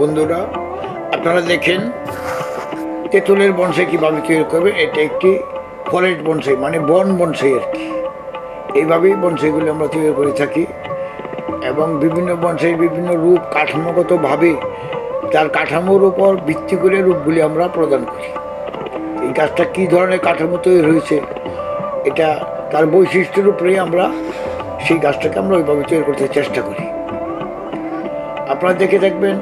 বন্ধুরা, আপনারা দেখেন, তেঁতুলের বনসাই কীভাবে তৈরি করবে, এটা একটি ফরেস্ট বনসাই মানে বন বনসাই আর কি। এইভাবেই বনসাইগুলি আমরা তৈরি করে থাকি এবং বিভিন্ন বনসাই বিভিন্ন রূপ কাঠামোগতভাবে তার কাঠামোর উপর ভিত্তি করে রূপগুলি আমরা প্রদান করি। এই গাছটা কী ধরনের কাঠামো তৈরি হয়েছে, এটা তার বৈশিষ্ট্যের উপরেই আমরা সেই গাছটাকে আমরা ওইভাবে তৈরি করতে চেষ্টা করি। আপনারা দেখে দেখবেন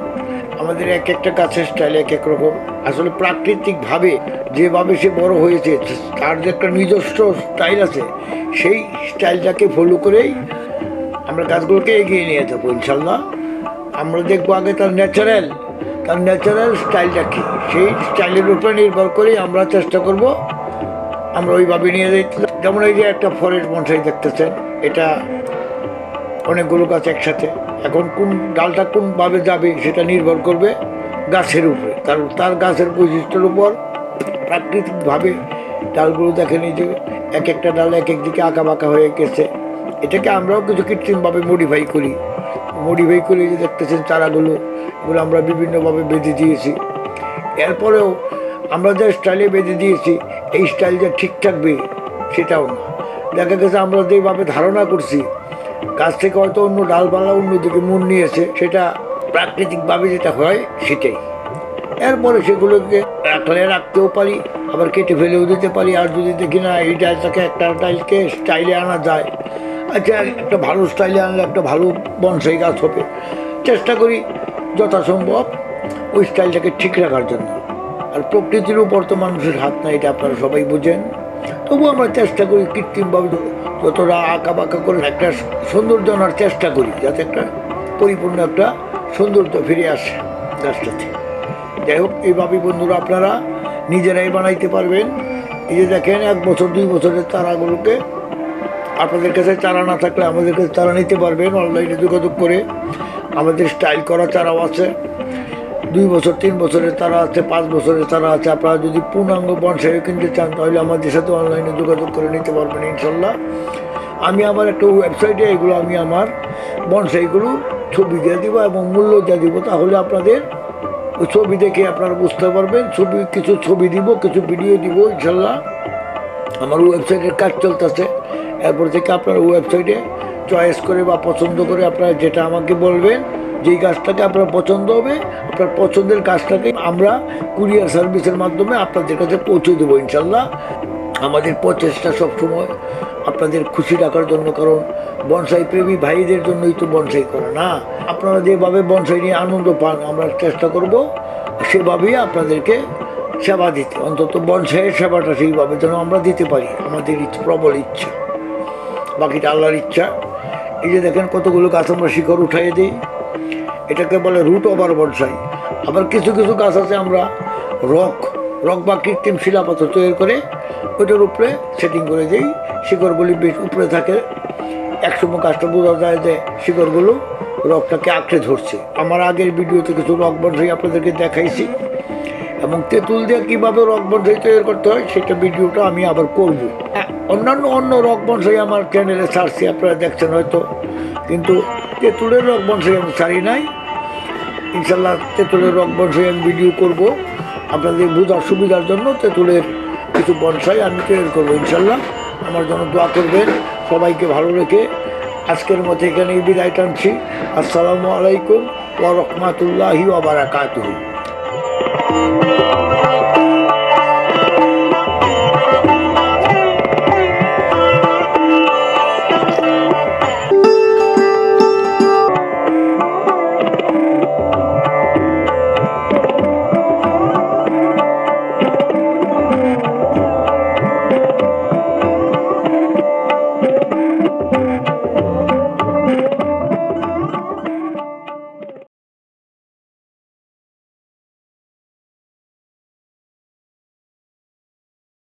আমাদের এক একটা গাছের স্টাইল এক এক রকম। আসলে প্রাকৃতিকভাবে যেভাবে সে বড় হয়েছে, তার যে একটা নিজস্ব স্টাইল আছে, সেই স্টাইলটাকে ফলো করেই আমরা গাছগুলোকে এগিয়ে নিয়ে যাব ইনশাল্লাহ। আমরা দেখব আগে তার ন্যাচারাল তার ন্যাচারাল স্টাইলটা কী? সেই স্টাইলের উপরে নির্ভর করেই আমরা চেষ্টা করব, আমরা ওইভাবে নিয়ে যেতে যেমন এই যে একটা ফরেস্ট বনসাই দেখতেছেন, এটা অনেকগুলো গাছ একসাথে। এখন কোন ডালটা কোনভাবে যাবে সেটা নির্ভর করবে গাছের উপরে। তার তার গাছের বৈশিষ্ট্যের উপর প্রাকৃতিকভাবে ডালগুলো দেখে নিয়ে যে এক একটা ডাল এক এক দিকে আঁকা বাঁকা হয়ে গেছে। এটাকে আমরাও কিছু কৃত্রিমভাবে মডিফাই করি। মডিফাই করে যে দেখতেছেন চারাগুলো এগুলো আমরা বিভিন্নভাবে বেঁধে দিয়েছি। এরপরেও আমরা যে স্টাইলে বেঁধে দিয়েছি, এই স্টাইল যে ঠিক থাকবে সেটাও না। দেখা গেছে আমরা যেভাবে ধারণা করছি গাছ থেকে হয়তো অন্য ডালপালা অন্যদিকে মন নিয়েছে, সেটা প্রাকৃতিকভাবে যেটা হয়, সেটাই। এরপরে সেগুলোকে রাখলে রাখতেও পারি, আবার কেটে ফেলেও দিতে পারি, আর যদি দেখি না, এই ডালটাকে একটা ডালকে স্টাইলে আনা যায় আচ্ছা একটা ভালো স্টাইলে আনলে একটা ভালো বনসাই গাছ হবে। চেষ্টা করি যথাসম্ভব ওই স্টাইলটাকে ঠিক রাখার জন্য। আর প্রকৃতির উপর তো মানুষের হাত নাই, এটা আপনারা সবাই বুঝেন। তবু আমরা চেষ্টা করি কৃত্রিমভাবে যতটা আঁকা বাঁকা করে, একটা সৌন্দর্য আনার চেষ্টা করি, যাতে একটা পরিপূর্ণ একটা সৌন্দর্য ফিরে আসে গাছটাতে। যাই হোক এইভাবেই বন্ধুরা, আপনারা নিজেরাই বানাইতে পারবেন। এই যে দেখেন, এক বছর, দুই বছরের চারাগুলোকে আপনাদের কাছে চারা না থাকলে আমাদের কাছে চারা নিতে পারবেন। অনলাইনে যোগাযোগ করে আমাদের স্টাইল করা চারাও আছে। দুই বছর, তিন বছরের তারা আছে, পাঁচ বছরের তারা আছে। আপনারা যদি পূর্ণাঙ্গ বনসাই কিনতে চান, তাহলে আমাদের সাথে অনলাইনে যোগাযোগ করে নিতে পারবেন ইনশাল্লাহ। আমি আমার একটা ওয়েবসাইটে এগুলো আমি আমার বনসাইগুলো ছবি দিয়ে দিব এবং মূল্য দিয়ে দিব, তাহলে আপনাদের ওই ছবি দেখে আপনারা বুঝতে পারবেন। ছবি, কিছু ছবি দিব, কিছু ভিডিও দিব ইনশাল্লাহ। আমার ওয়েবসাইটের কাজ চলতেছে। এরপর থেকে আপনার ওয়েবসাইটে চয়েস করে বা পছন্দ করে আপনারা যেটা আমাকে বলবেন যেই গাছটাকে আপনার পছন্দ হবে, আপনার পছন্দের গাছটাকে আমরা কুরিয়ার সার্ভিসের মাধ্যমে আপনাদের কাছে পৌঁছে দেবো ইনশাল্লাহ। আমাদের প্রচেষ্টা সবসময় আপনাদের খুশি রাখার জন্য, কারণ বনসাই প্রেমী ভাইদের জন্যই তো বনসাই করে, না? আপনারা যেভাবে বনসাই নিয়ে আনন্দ পান, আমরা চেষ্টা করব সেভাবেই আপনাদেরকে সেবা দিতে। অন্তত বনসাইয়ের সেবাটা সেইভাবে যেন আমরা দিতে পারি, আমাদের ইচ্ছে, প্রবল ইচ্ছা। বাকিটা আল্লাহর ইচ্ছা। এই যে দেখেন কতগুলো গাছ আমরা শিকড় উঠাইয়ে দিই। এটাকে বলে রুট ওভার বনসাই আবার কিছু কিছু গাছ আছে আমরা রক রক বা কৃত্রিম শিলাপাথর তৈরি করে ওইটার উপরে সেটিং করে দিই। শিকড়গুলি বেশ উপরে থাকে। একসময় গাছটা বোঝা যায় যে শিকড়গুলো রকটাকে আঁকড়ে ধরছে। আমার আগের ভিডিওতে কিছু রক বনসাই আপনাদেরকে দেখাইছি। এবং তেঁতুল দিয়ে কীভাবে রক বনসাই তৈরি করতে হয় সেটা ভিডিওটা আমি আবার করব। অন্যান্য অন্য রক বনসাই আমার চ্যানেলে ছাড়ছি আপনারা দেখছেন হয়তো। কিন্তু তেঁতুলের রক বনসাই আমি ছাড়ি নাই। ইনশাল্লাহ তেঁতুলের রক বনসাই আমি ভিডিও করব। আপনাদের বোঝার সুবিধার জন্য তেঁতুলের কিছু বনসাই আমি তৈরি করব ইনশাল্লাহ আমার জন্য দোয়া করবেন, সবাইকে ভালো রেখে। আজকের মতো এখানেই বিদায় টানছি। আসসালামু আলাইকুম ওয়া রহমাতুল্লাহি ওয়া বারাকাতুহু।